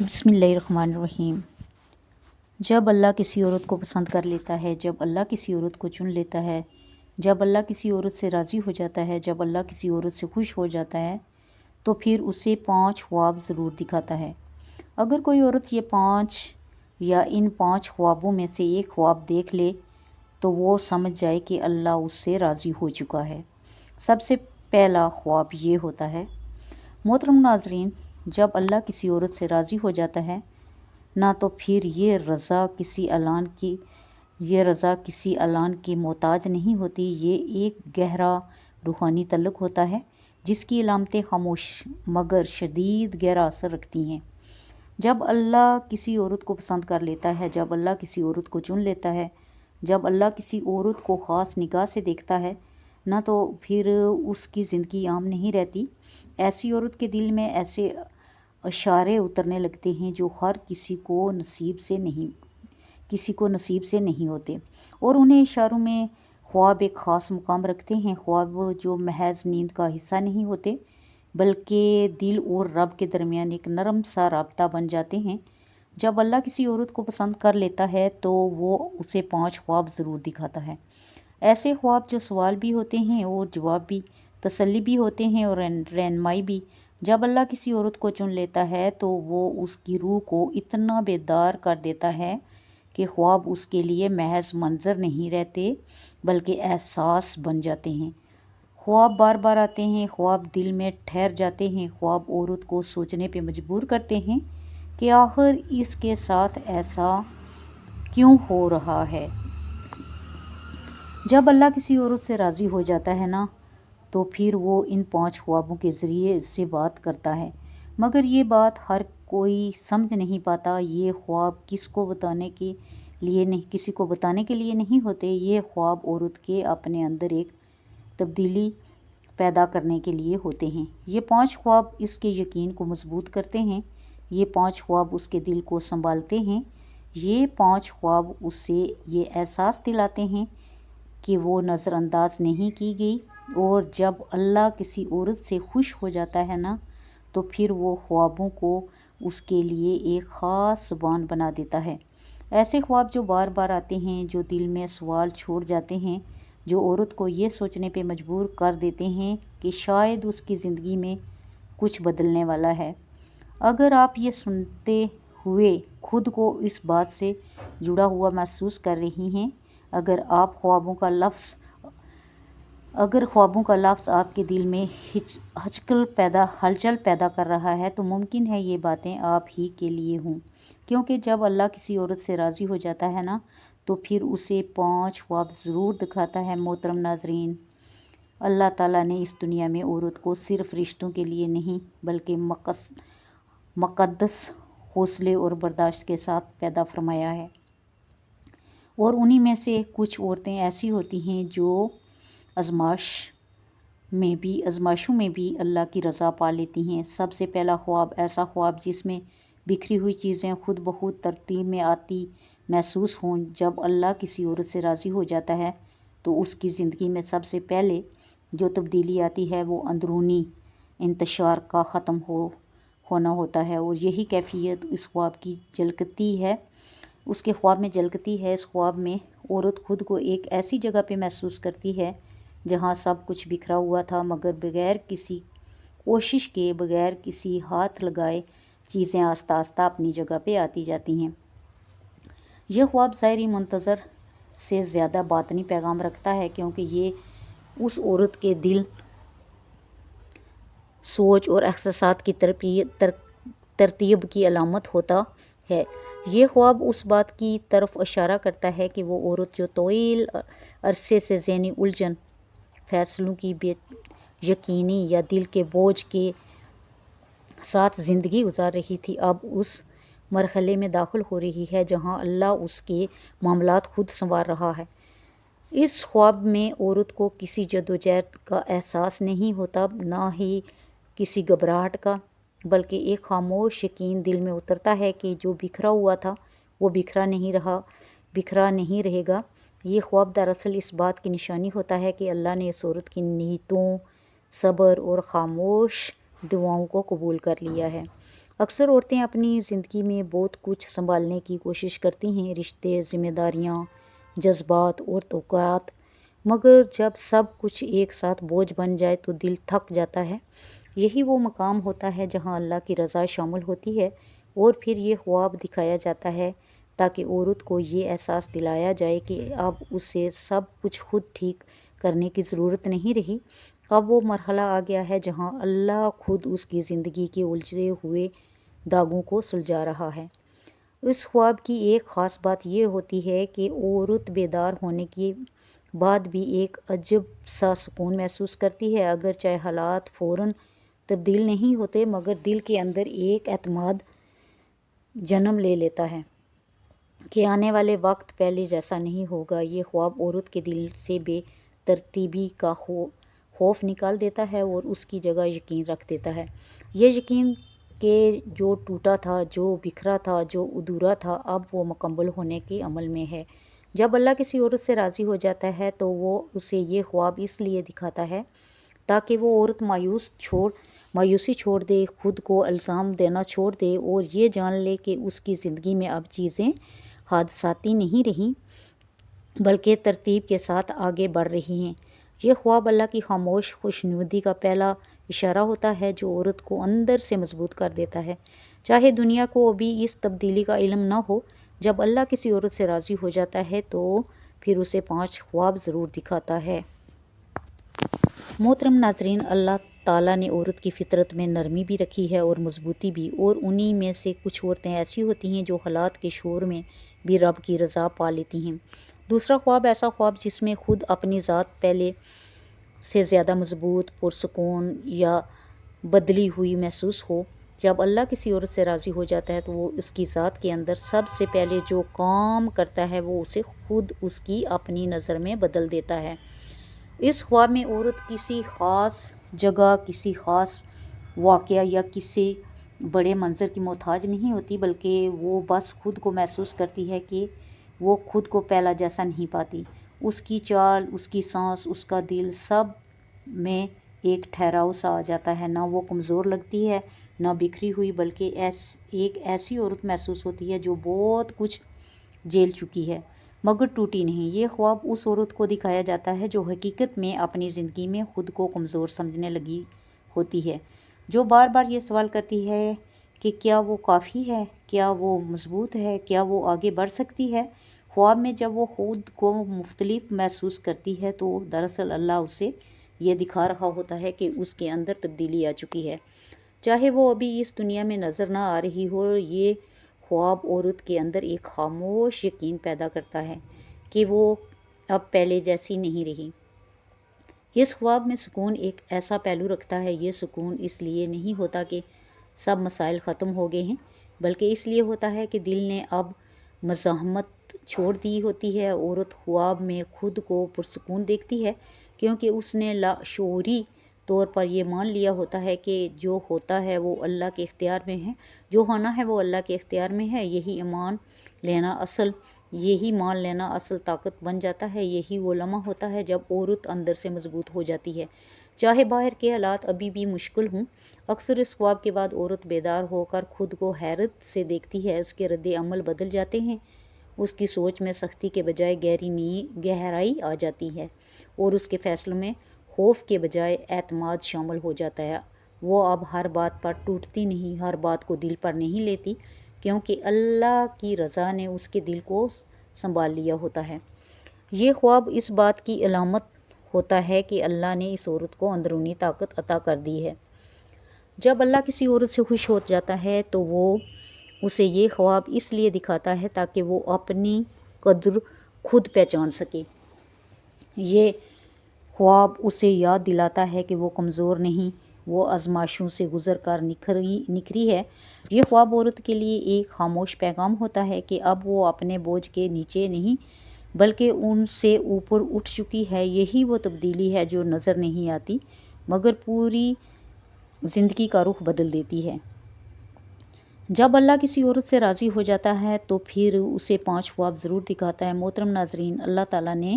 بسم اللہ الرحمن الرحیم۔ جب اللہ کسی عورت کو پسند کر لیتا ہے، جب اللہ کسی عورت کو چن لیتا ہے، جب اللہ کسی عورت سے راضی ہو جاتا ہے، جب اللہ کسی عورت سے خوش ہو جاتا ہے، تو پھر اسے پانچ خواب ضرور دکھاتا ہے۔ اگر کوئی عورت یہ پانچ یا ان پانچ خوابوں میں سے ایک خواب دیکھ لے، تو وہ سمجھ جائے کہ اللہ اس سے راضی ہو چکا ہے۔ سب سے پہلا خواب یہ ہوتا ہے، محترم ناظرین جب اللہ کسی عورت سے راضی ہو جاتا ہے، نہ تو پھر یہ رضا کسی اعلان کی، یہ رضا کسی اعلان کی محتاج نہیں ہوتی، یہ ایک گہرا روحانی تعلق ہوتا ہے جس کی علامتیں خاموش مگر شدید گہرا اثر رکھتی ہیں۔ جب اللہ کسی عورت کو پسند کر لیتا ہے، جب اللہ کسی عورت کو چن لیتا ہے، جب اللہ کسی عورت کو خاص نگاہ سے دیکھتا ہے، نہ تو پھر اس کی زندگی عام نہیں رہتی۔ ایسی عورت کے دل میں ایسے اشارے اترنے لگتے ہیں جو ہر کسی کو نصیب سے نہیں، کسی کو نصیب سے نہیں ہوتے۔ اور انہیں اشاروں میں خواب ایک خاص مقام رکھتے ہیں۔ خواب جو محض نیند کا حصہ نہیں ہوتے، بلکہ دل اور رب کے درمیان ایک نرم سا رابطہ بن جاتے ہیں۔ جب اللہ کسی عورت کو پسند کر لیتا ہے تو وہ اسے پانچ خواب ضرور دکھاتا ہے۔ ایسے خواب جو سوال بھی ہوتے ہیں اور جواب بھی، تسلی بھی ہوتے ہیں اور رہنمائی بھی۔ جب اللہ کسی عورت کو چن لیتا ہے تو وہ اس کی روح کو اتنا بیدار کر دیتا ہے کہ خواب اس کے لیے محض منظر نہیں رہتے بلکہ احساس بن جاتے ہیں۔ خواب بار بار آتے ہیں، خواب دل میں ٹھہر جاتے ہیں، خواب عورت کو سوچنے پہ مجبور کرتے ہیں کہ آخر اس کے ساتھ ایسا کیوں ہو رہا ہے۔ جب اللہ کسی عورت سے راضی ہو جاتا ہے نا تو پھر وہ ان پانچ خوابوں کے ذریعے اس سے بات کرتا ہے۔ مگر یہ بات ہر کوئی سمجھ نہیں پاتا، یہ خواب کس کو بتانے کے لیے نہیں، کسی کو بتانے کے لیے نہیں ہوتے۔ یہ خواب عورت کے اپنے اندر ایک تبدیلی پیدا کرنے کے لیے ہوتے ہیں۔ یہ پانچ خواب اس کے یقین کو مضبوط کرتے ہیں، یہ پانچ خواب اس کے دل کو سنبھالتے ہیں۔ یہ پانچ خواب اس سے یہ احساس دلاتے ہیں کہ وہ نظر انداز نہیں کی گئی۔ اور جب اللہ کسی عورت سے خوش ہو جاتا ہے نا، تو پھر وہ خوابوں کو اس کے لیے ایک خاص زبان بنا دیتا ہے۔ ایسے خواب جو بار بار آتے ہیں، جو دل میں سوال چھوڑ جاتے ہیں، جو عورت کو یہ سوچنے پہ مجبور کر دیتے ہیں کہ شاید اس کی زندگی میں کچھ بدلنے والا ہے۔ اگر آپ یہ سنتے ہوئے خود کو اس بات سے جڑا ہوا محسوس کر رہی ہیں، اگر آپ خوابوں کا لفظ اگر خوابوں کا لفظ آپ کے دل میں ہچ، ہچکل پیدا، ہلچل پیدا کر رہا ہے تو ممکن ہے یہ باتیں آپ ہی کے لیے ہوں۔ کیونکہ جب اللہ کسی عورت سے راضی ہو جاتا ہے نا، تو پھر اسے پانچ خواب ضرور دکھاتا ہے محترم ناظرین۔ اللہ تعالیٰ نے اس دنیا میں عورت کو صرف رشتوں کے لیے نہیں، بلکہ مقص، مقدس حوصلے اور برداشت کے ساتھ پیدا فرمایا ہے۔ اور انہی میں سے کچھ عورتیں ایسی ہوتی ہیں جو ازماش میں بھی ازماشوں میں بھی اللہ کی رضا پا لیتی ہیں۔ سب سے پہلا خواب ایسا خواب جس میں بکھری ہوئی چیزیں خود بخود ترتیب میں آتی محسوس ہوں۔ جب اللہ کسی عورت سے راضی ہو جاتا ہے تو اس کی زندگی میں سب سے پہلے جو تبدیلی آتی ہے وہ اندرونی انتشار کا ختم ہو، ہونا ہوتا ہے اور یہی کیفیت اس خواب کی جلکتی ہے۔ اس کے خواب میں جلکتی ہے۔ اس خواب میں عورت خود کو ایک ایسی جگہ پہ محسوس کرتی ہے جہاں سب کچھ بکھرا ہوا تھا، مگر بغیر کسی کوشش کے، بغیر کسی ہاتھ لگائے چیزیں آستہ آستہ اپنی جگہ پہ آتی جاتی ہیں۔ یہ خواب ظاہری منتظر سے زیادہ باطنی پیغام رکھتا ہے، کیونکہ یہ اس عورت کے دل، سوچ اور احساسات کی ترتیب کی علامت ہوتا ہے۔ یہ خواب اس بات کی طرف اشارہ کرتا ہے کہ وہ عورت جو طویل عرصے سے ذہنی الجھن فیصلوں کی بے یقینی یا دل کے بوجھ کے ساتھ زندگی گزار رہی تھی، اب اس مرحلے میں داخل ہو رہی ہے جہاں اللہ اس کے معاملات خود سنوار رہا ہے۔ اس خواب میں عورت کو کسی جد و جہد کا احساس نہیں ہوتا، نہ ہی کسی گھبراہٹ کا، بلکہ ایک خاموش یقین دل میں اترتا ہے کہ جو بکھرا ہوا تھا وہ بکھرا نہیں رہا، بکھرا نہیں رہے گا۔ یہ خواب دراصل اس بات کی نشانی ہوتا ہے کہ اللہ نے اس عورت کی نیتوں، صبر اور خاموش دعاؤں کو قبول کر لیا ہے۔ اکثر عورتیں اپنی زندگی میں بہت کچھ سنبھالنے کی کوشش کرتی ہیں، رشتے، ذمہ داریاں، جذبات اور توقعات۔ مگر جب سب کچھ ایک ساتھ بوجھ بن جائے تو دل تھک جاتا ہے۔ یہی وہ مقام ہوتا ہے جہاں اللہ کی رضا شامل ہوتی ہے اور پھر یہ خواب دکھایا جاتا ہے۔ تاکہ عورت کو یہ احساس دلایا جائے کہ اب اسے سب کچھ خود ٹھیک کرنے کی ضرورت نہیں رہی۔ اب وہ مرحلہ آ گیا ہے جہاں اللہ خود اس کی زندگی کے الجھے ہوئے داغوں کو سلجھا رہا ہے۔ اس خواب کی ایک خاص بات یہ ہوتی ہے کہ عورت بیدار ہونے کے بعد بھی ایک عجب سا سکون محسوس کرتی ہے۔ اگر چاہے حالات فوراً تبدیل نہیں ہوتے، مگر دل کے اندر ایک اعتماد جنم لے لیتا ہے۔ کہ آنے والے وقت پہلے جیسا نہیں ہوگا، یہ خواب عورت کے دل سے بے ترتیبی کا خوف نکال دیتا ہے اور اس کی جگہ یقین رکھ دیتا ہے۔ یہ یقین کہ جو ٹوٹا تھا، جو بکھرا تھا، جو ادھورا تھا، اب وہ مکمل ہونے کے عمل میں ہے۔ جب اللہ کسی عورت سے راضی ہو جاتا ہے تو وہ اسے یہ خواب اس لیے دکھاتا ہے تاکہ وہ عورت مایوس چھوڑ، مایوسی چھوڑ دے، خود کو الزام دینا چھوڑ دے اور یہ جان لے کہ اس کی زندگی میں اب چیزیں حادثاتی نہیں رہیں بلکہ ترتیب کے ساتھ آگے بڑھ رہی ہیں۔ یہ خواب اللہ کی خاموش خوشنودی کا پہلا اشارہ ہوتا ہے جو عورت کو اندر سے مضبوط کر دیتا ہے۔ چاہے دنیا کو ابھی اس تبدیلی کا علم نہ ہو، جب اللہ کسی عورت سے راضی ہو جاتا ہے تو پھر اسے پانچ خواب ضرور دکھاتا ہے۔ محترم ناظرین، اللہ تعالیٰ نے عورت کی فطرت میں نرمی بھی رکھی ہے اور مضبوطی بھی، اور انہی میں سے کچھ عورتیں ایسی ہوتی ہیں جو حالات کے شور میں بھی رب کی رضا پا لیتی ہیں۔ دوسرا خواب ایسا خواب جس میں خود اپنی ذات پہلے سے زیادہ مضبوط، پرسکون یا بدلی ہوئی محسوس ہو۔ جب اللہ کسی عورت سے راضی ہو جاتا ہے تو وہ اس کی ذات کے اندر سب سے پہلے جو کام کرتا ہے وہ اسے خود اس کی اپنی نظر میں بدل دیتا ہے۔ اس خواب میں عورت کسی خاص جگہ، کسی خاص واقعہ یا کسی بڑے منظر کی محتاج نہیں ہوتی، بلکہ وہ بس خود کو محسوس کرتی ہے کہ وہ خود کو پہلا جیسا نہیں پاتی۔ اس کی چال، اس کی سانس، اس کا دل، سب میں ایک ٹھہراؤ سا آ جاتا ہے۔ نہ وہ کمزور لگتی ہے، نہ بکھری ہوئی، بلکہ ایس، ایک ایسی عورت محسوس ہوتی ہے جو بہت کچھ جیل چکی ہے۔ مگر ٹوٹی نہیں۔ یہ خواب اس عورت کو دکھایا جاتا ہے جو حقیقت میں اپنی زندگی میں خود کو کمزور سمجھنے لگی ہوتی ہے۔ جو بار بار یہ سوال کرتی ہے کہ کیا وہ کافی ہے؟ کیا وہ مضبوط ہے؟ کیا وہ آگے بڑھ سکتی ہے؟ خواب میں جب وہ خود کو مختلف محسوس کرتی ہے تو دراصل اللہ اسے یہ دکھا رہا ہوتا ہے کہ اس کے اندر تبدیلی آ چکی ہے۔ چاہے وہ ابھی اس دنیا میں نظر نہ آ رہی ہو، یہ خواب عورت کے اندر ایک خاموش یقین پیدا کرتا ہے کہ وہ اب پہلے جیسی نہیں رہی۔ اس خواب میں سکون ایک ایسا پہلو رکھتا ہے، یہ سکون اس لیے نہیں ہوتا کہ سب مسائل ختم ہو گئے ہیں، بلکہ اس لیے ہوتا ہے کہ دل نے اب مزاحمت چھوڑ دی ہوتی ہے۔ عورت خواب میں خود کو پرسکون دیکھتی ہے کیونکہ اس نے لاشعوری طور پر یہ مان لیا ہوتا ہے کہ جو ہوتا ہے وہ اللہ کے اختیار میں ہے۔ جو ہونا ہے وہ اللہ کے اختیار میں ہے۔ یہی ایمان لینا اصل، یہی مان لینا اصل طاقت بن جاتا ہے۔ یہی وہ لمحہ ہوتا ہے جب عورت اندر سے مضبوط ہو جاتی ہے۔ چاہے باہر کے حالات ابھی بھی مشکل ہوں، اکثر اس خواب کے بعد عورت بیدار ہو کر خود کو حیرت سے دیکھتی ہے۔ اس کے رد عمل بدل جاتے ہیں۔ اس کی سوچ میں سختی کے بجائے گہری نی، گہرائی آ جاتی ہے اور اس کے فیصلوں میں خوف کے بجائے اعتماد شامل ہو جاتا ہے۔ وہ اب ہر بات پر ٹوٹتی نہیں، ہر بات کو دل پر نہیں لیتی، کیونکہ اللہ کی رضا نے اس کے دل کو سنبھال لیا ہوتا ہے۔ یہ خواب اس بات کی علامت ہوتا ہے کہ اللہ نے اس عورت کو اندرونی طاقت عطا کر دی ہے۔ جب اللہ کسی عورت سے خوش ہو جاتا ہے تو وہ اسے یہ خواب اس لیے دکھاتا ہے تاکہ وہ اپنی قدر خود پہچان سکے۔ یہ خواب اسے یاد دلاتا ہے کہ وہ کمزور نہیں، وہ آزماشوں سے گزر کر نکھری نکھری ہے۔ یہ خواب عورت کے لیے ایک خاموش پیغام ہوتا ہے کہ اب وہ اپنے بوجھ کے نیچے نہیں، بلکہ ان سے اوپر اٹھ چکی ہے۔ یہی وہ تبدیلی ہے جو نظر نہیں آتی، مگر پوری زندگی کا رخ بدل دیتی ہے۔ جب اللہ کسی عورت سے راضی ہو جاتا ہے تو پھر اسے پانچ خواب ضرور دکھاتا ہے۔ محترم ناظرین، اللہ تعالیٰ نے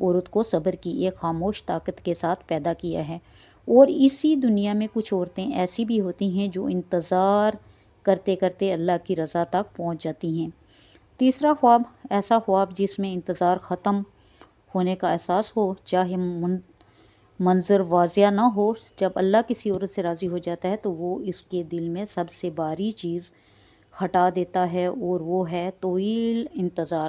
عورت کو صبر کی ایک خاموش طاقت کے ساتھ پیدا کیا ہے۔ اور اسی دنیا میں کچھ عورتیں ایسی بھی ہوتی ہیں جو انتظار کرتے کرتے اللہ کی رضا تک پہنچ جاتی ہیں۔ تیسرا خواب ایسا خواب جس میں انتظار ختم ہونے کا احساس ہو، چاہے منظر واضح نہ ہو، جب اللہ کسی عورت سے راضی ہو جاتا ہے تو وہ اس کے دل میں سب سے باری چیز ہٹا دیتا ہے اور وہ ہے طویل انتظار۔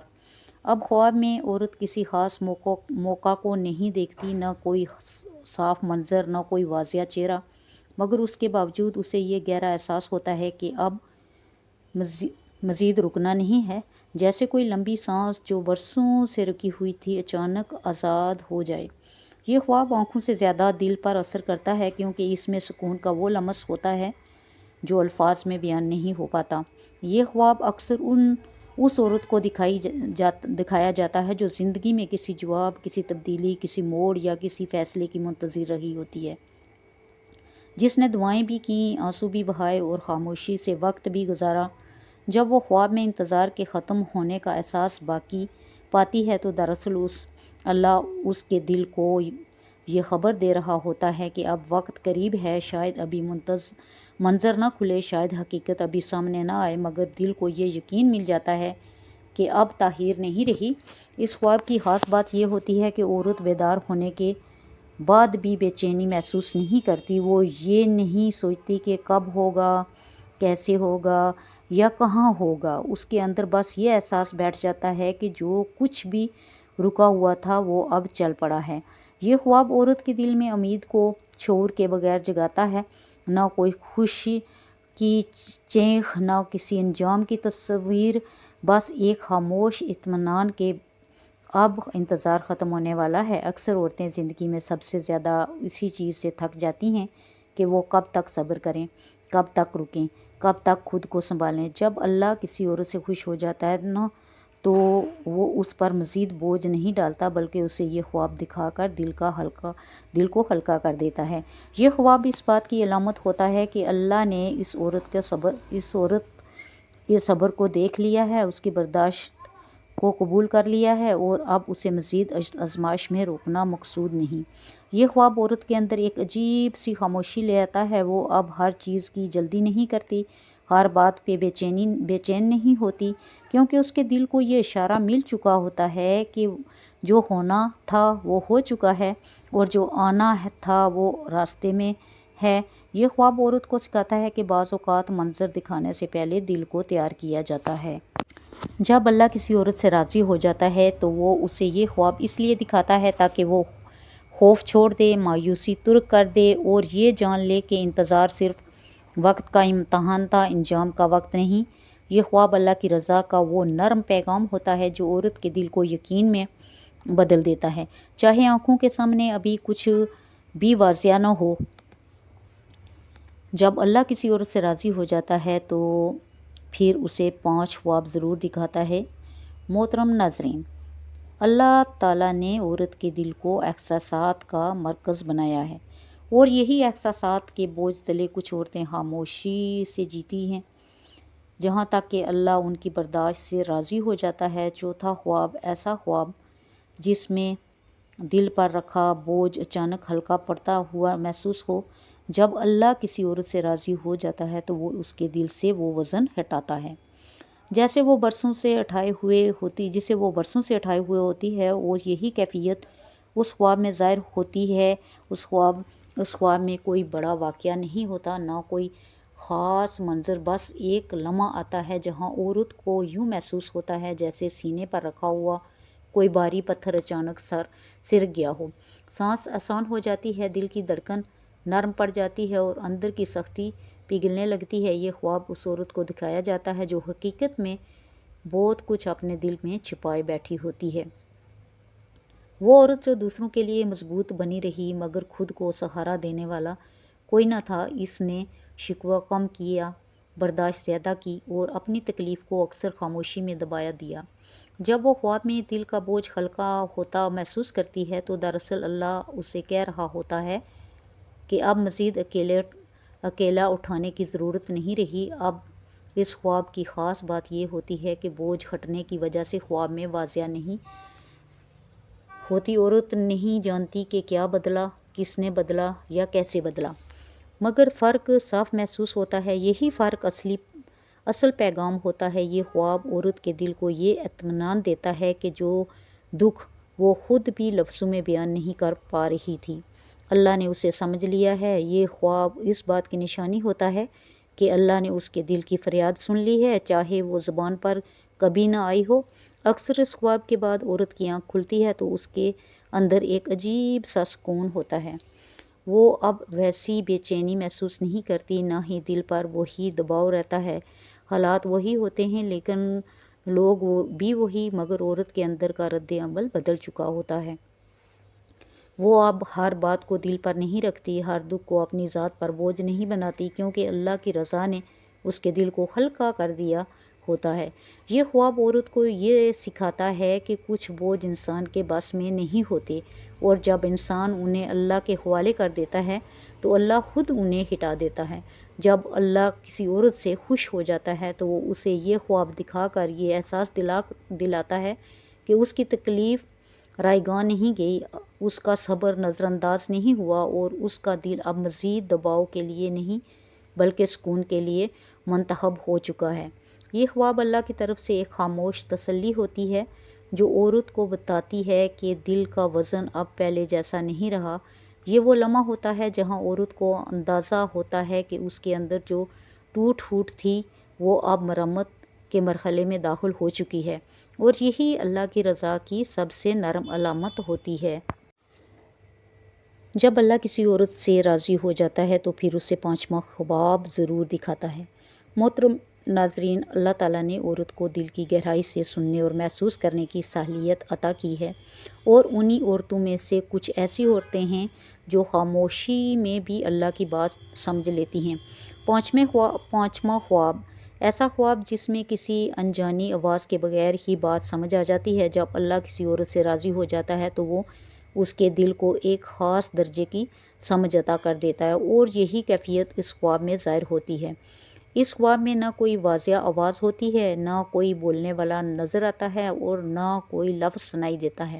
اب خواب میں عورت کسی خاص موقع موقع کو نہیں دیکھتی، نہ کوئی صاف منظر، نہ کوئی واضح چہرہ، مگر اس کے باوجود اسے یہ گہرا احساس ہوتا ہے کہ اب مزید رکنا نہیں ہے۔ جیسے کوئی لمبی سانس جو برسوں سے رکی ہوئی تھی اچانک آزاد ہو جائے۔ یہ خواب آنکھوں سے زیادہ دل پر اثر کرتا ہے، کیونکہ اس میں سکون کا وہ لمس ہوتا ہے جو الفاظ میں بیان نہیں ہو پاتا۔ یہ خواب اکثر ان اس عورت کو دکھائی جات دکھایا جاتا ہے جو زندگی میں کسی جواب، کسی تبدیلی، کسی موڑ یا کسی فیصلے کی منتظر رہی ہوتی ہے۔ جس نے دعائیں بھی کیں، آنسو بھی بہائے اور خاموشی سے وقت بھی گزارا۔ جب وہ خواب میں انتظار کے ختم ہونے کا احساس باقی پاتی ہے تو دراصل اس، اللہ اس کے دل کو یہ خبر دے رہا ہوتا ہے کہ اب وقت قریب ہے، شاید ابھی منتظ، منظر نہ کھلے، شاید حقیقت ابھی سامنے نہ آئے، مگر دل کو یہ یقین مل جاتا ہے کہ اب تاخیر نہیں رہی۔ اس خواب کی خاص بات یہ ہوتی ہے کہ عورت بیدار ہونے کے بعد بھی بے چینی محسوس نہیں کرتی۔ وہ یہ نہیں سوچتی کہ کب ہوگا، کیسے ہوگا یا کہاں ہوگا۔ اس کے اندر بس یہ احساس بیٹھ جاتا ہے کہ جو کچھ بھی رکا ہوا تھا وہ اب چل پڑا ہے۔ یہ خواب عورت کے دل میں امید کو شعور کے بغیر جگاتا ہے۔ نہ کوئی خوشی کی چینخ نہ کسی انجام کی تصویر، بس ایک خاموش اطمینان کے اب انتظار ختم ہونے والا ہے۔ اکثر عورتیں زندگی میں سب سے زیادہ اسی چیز سے تھک جاتی ہیں کہ وہ کب تک صبر کریں، کب تک رکیں، کب تک خود کو سنبھالیں۔ جب اللہ کسی عورت سے خوش ہو جاتا ہے نا تو وہ اس پر مزید بوجھ نہیں ڈالتا بلکہ اسے یہ خواب دکھا کر دل کا ہلکا، دل کو ہلکا کر دیتا ہے۔ یہ خواب اس بات کی علامت ہوتا ہے کہ اللہ نے اس عورت کا صبر، اس عورت کے صبر کو دیکھ لیا ہے، اس کی برداشت کو قبول کر لیا ہے اور اب اسے مزید ازمائش میں روکنا مقصود نہیں۔ یہ خواب عورت کے اندر ایک عجیب سی خاموشی لے آتا ہے، وہ اب ہر چیز کی جلدی نہیں کرتی۔ ہر بات پہ بے چینی بے چین نہیں ہوتی، کیونکہ اس کے دل کو یہ اشارہ مل چکا ہوتا ہے کہ جو ہونا تھا وہ ہو چکا ہے اور جو آنا تھا وہ راستے میں ہے۔ یہ خواب عورت کو سکھاتا ہے کہ بعض اوقات منظر دکھانے سے پہلے دل کو تیار کیا جاتا ہے۔ جب اللہ کسی عورت سے راضی ہو جاتا ہے تو وہ اسے یہ خواب اس لیے دکھاتا ہے تاکہ وہ خوف چھوڑ دے، مایوسی ترک کر دے اور یہ جان لے کہ انتظار صرف وقت کا امتحان تھا، انجام کا وقت نہیں۔ یہ خواب اللہ کی رضا کا وہ نرم پیغام ہوتا ہے جو عورت کے دل کو یقین میں بدل دیتا ہے۔ چاہے آنکھوں کے سامنے ابھی کچھ بھی واضح نہ ہو۔ جب اللہ کسی عورت سے راضی ہو جاتا ہے تو پھر اسے پانچ خواب ضرور دکھاتا ہے۔ محترم ناظرین، اللہ تعالیٰ نے عورت کے دل کو احساسات کا مرکز بنایا ہے۔ اور یہی احساسات کے بوجھ تلے کچھ عورتیں خاموشی سے جیتی ہیں۔ جہاں تک کہ اللہ ان کی برداشت سے راضی ہو جاتا ہے، چوتھا خواب ایسا خواب جس میں دل پر رکھا بوجھ اچانک ہلکا پڑتا ہوا محسوس ہو۔ جب اللہ کسی عورت سے راضی ہو جاتا ہے تو وہ اس کے دل سے وہ وزن ہٹاتا ہے۔ جیسے وہ برسوں سے اٹھائے ہوئے ہوتی، جسے وہ برسوں سے اٹھائے ہوئے ہوتی ہے، اور یہی کیفیت اس خواب میں ظاہر ہوتی ہے۔ اس خواب اس خواب میں کوئی بڑا واقعہ نہیں ہوتا، نہ کوئی خاص منظر، بس ایک لمحہ آتا ہے جہاں عورت کو یوں محسوس ہوتا ہے جیسے سینے پر رکھا ہوا کوئی باری پتھر اچانک سر سر گیا ہو۔ سانس آسان ہو جاتی ہے، دل کی دھڑکن نرم پڑ جاتی ہے اور اندر کی سختی پگھلنے لگتی ہے۔ یہ خواب اس عورت کو دکھایا جاتا ہے جو حقیقت میں بہت کچھ اپنے دل میں چھپائے بیٹھی ہوتی ہے۔ وہ عورت جو دوسروں کے لیے مضبوط بنی رہی، مگر خود کو سہارا دینے والا کوئی نہ تھا، اس نے شکوہ کم کیا، برداشت زیادہ کی اور اپنی تکلیف کو اکثر خاموشی میں دبایا دیا۔ جب وہ خواب میں دل کا بوجھ ہلکا ہوتا محسوس کرتی ہے تو دراصل اللہ اسے کہہ رہا ہوتا ہے کہ اب مزید اکیلے، اکیلا اٹھانے کی ضرورت نہیں رہی۔ اب اس خواب کی خاص بات یہ ہوتی ہے کہ بوجھ ہٹنے کی وجہ سے خواب میں واضح نہیں ہوتی عورت نہیں جانتی کہ کیا بدلا، کس نے بدلا یا کیسے بدلا۔ مگر فرق صاف محسوس ہوتا ہے، یہی فرق اصلی، اصل پیغام ہوتا ہے۔ یہ خواب عورت کے دل کو یہ اطمینان دیتا ہے کہ جو دکھ وہ خود بھی لفظوں میں بیان نہیں کر پا رہی تھی۔ اللہ نے اسے سمجھ لیا ہے۔ یہ خواب اس بات کی نشانی ہوتا ہے کہ اللہ نے اس کے دل کی فریاد سن لی ہے، چاہے وہ زبان پر کبھی نہ آئی ہو۔ اکثر اس خواب کے بعد عورت کی آنکھ کھلتی ہے تو اس کے اندر ایک عجیب سا سکون ہوتا ہے۔ وہ اب ویسی بے چینی محسوس نہیں کرتی، نہ ہی دل پر وہی دباؤ رہتا ہے۔ حالات وہی ہوتے ہیں، لیکن لوگ وہ بھی وہی، مگر عورت کے اندر کا رد عمل بدل چکا ہوتا ہے۔ وہ اب ہر بات کو دل پر نہیں رکھتی، ہر دکھ کو اپنی ذات پر بوجھ نہیں بناتی، کیونکہ اللہ کی رضا نے اس کے دل کو ہلکا کر دیا۔ ہوتا ہے۔ یہ خواب عورت کو یہ سکھاتا ہے کہ کچھ بوجھ انسان کے بس میں نہیں ہوتے اور جب انسان انہیں اللہ کے حوالے کر دیتا ہے تو اللہ خود انہیں ہٹا دیتا ہے۔ جب اللہ کسی عورت سے خوش ہو جاتا ہے تو وہ اسے یہ خواب دکھا کر یہ احساس دلا دلاتا ہے کہ اس کی تکلیف رائے گاہ نہیں گئی، اس کا صبر نظر انداز نہیں ہوا اور اس کا دل اب مزید دباؤ کے لیے نہیں بلکہ سکون کے لیے منتخب ہو چکا ہے۔ یہ خواب اللہ کی طرف سے ایک خاموش تسلی ہوتی ہے جو عورت کو بتاتی ہے کہ دل کا وزن اب پہلے جیسا نہیں رہا۔ یہ وہ لمحہ ہوتا ہے جہاں عورت کو اندازہ ہوتا ہے کہ اس کے اندر جو ٹوٹ پھوٹ تھی وہ اب مرمت کے مرحلے میں داخل ہو چکی ہے اور یہی اللہ کی رضا کی سب سے نرم علامت ہوتی ہے۔ جب اللہ کسی عورت سے راضی ہو جاتا ہے تو پھر اسے پانچواں خواب ضرور دکھاتا ہے۔ محترم ناظرین، اللہ تعالیٰ نے عورت کو دل کی گہرائی سے سننے اور محسوس کرنے کی صلاحیت عطا کی ہے۔ اور انہی عورتوں میں سے کچھ ایسی عورتیں ہیں جو خاموشی میں بھی اللہ کی بات سمجھ لیتی ہیں۔ پانچویں خواب پانچواں خواب، ایسا خواب جس میں کسی انجانی آواز کے بغیر ہی بات سمجھ آ جاتی ہے۔ جب اللہ کسی عورت سے راضی ہو جاتا ہے تو وہ اس کے دل کو ایک خاص درجے کی سمجھ عطا کر دیتا ہے اور یہی کیفیت اس خواب میں ظاہر ہوتی ہے۔ اس خواب میں نہ کوئی واضح آواز ہوتی ہے، نہ کوئی بولنے والا نظر آتا ہے اور نہ کوئی لفظ سنائی دیتا ہے۔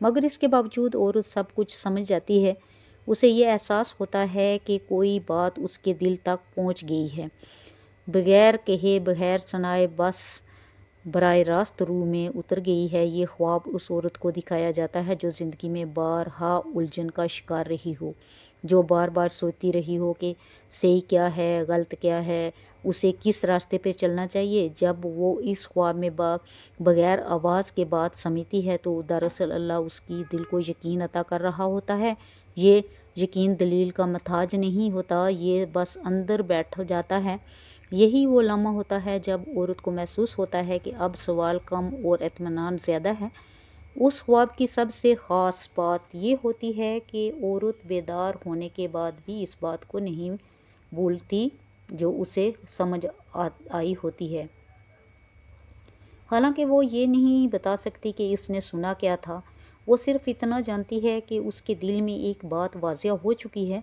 مگر اس کے باوجود عورت سب کچھ سمجھ جاتی ہے۔ اسے یہ احساس ہوتا ہے کہ کوئی بات اس کے دل تک پہنچ گئی ہے۔ بغیر کہے، بغیر سنائے، بس براہ راست روح میں اتر گئی ہے۔ یہ خواب اس عورت کو دکھایا جاتا ہے جو زندگی میں بارہا الجھن کا شکار رہی ہو۔ جو بار بار سوچتی رہی ہو کہ صحیح کیا ہے، غلط کیا ہے، اسے کس راستے پہ چلنا چاہیے؟ جب وہ اس خواب میں با بغیر آواز کے بات سمجھتی ہے تو دراصل اللہ اس کی دل کو یقین عطا کر رہا ہوتا ہے۔ یہ یقین دلیل کا متاج نہیں ہوتا، یہ بس اندر بیٹھ جاتا ہے۔ یہی وہ لمحہ ہوتا ہے جب عورت کو محسوس ہوتا ہے کہ اب سوال کم اور اطمینان زیادہ ہے۔ اس خواب کی سب سے خاص بات یہ ہوتی ہے کہ عورت بیدار ہونے کے بعد بھی اس بات کو نہیں بھولتی جو اسے سمجھ آئی ہوتی ہے۔ حالانکہ وہ یہ نہیں بتا سکتی کہ اس نے سنا کیا تھا۔ وہ صرف اتنا جانتی ہے کہ اس کے دل میں ایک بات واضح ہو چکی ہے۔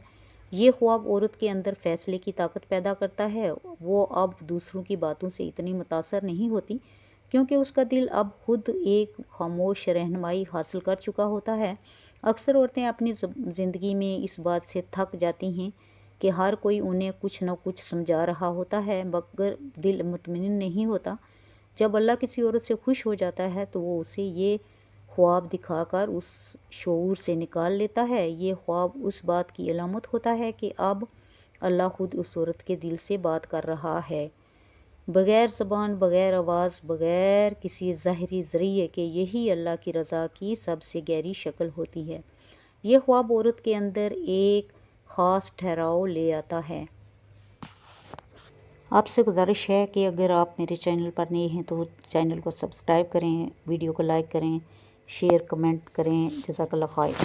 یہ خواب عورت کے اندر فیصلے کی طاقت پیدا کرتا ہے۔ وہ اب دوسروں کی باتوں سے اتنی متاثر نہیں ہوتی کیونکہ اس کا دل اب خود ایک خاموش رہنمائی حاصل کر چکا ہوتا ہے۔ اکثر عورتیں اپنی زندگی میں اس بات سے تھک جاتی ہیں کہ ہر کوئی انہیں کچھ نہ کچھ سمجھا رہا ہوتا ہے مگر دل مطمئن نہیں ہوتا۔ جب اللہ کسی عورت سے خوش ہو جاتا ہے تو وہ اسے یہ خواب دکھا کر اس شعور سے نکال لیتا ہے۔ یہ خواب اس بات کی علامت ہوتا ہے کہ اب اللہ خود اس عورت کے دل سے بات کر رہا ہے۔ بغیر زبان، بغیر آواز، بغیر کسی ظاہری ذریعے کے یہی اللہ کی رضا کی سب سے گہری شکل ہوتی ہے۔ یہ خواب عورت کے اندر ایک خاص ٹھہراؤ لے آتا ہے۔ آپ سے گزارش ہے کہ اگر آپ میرے چینل پر نئے ہیں تو چینل کو سبسکرائب کریں، ویڈیو کو لائک کریں، شیئر، کمنٹ کریں۔ جزاک اللہ خیر۔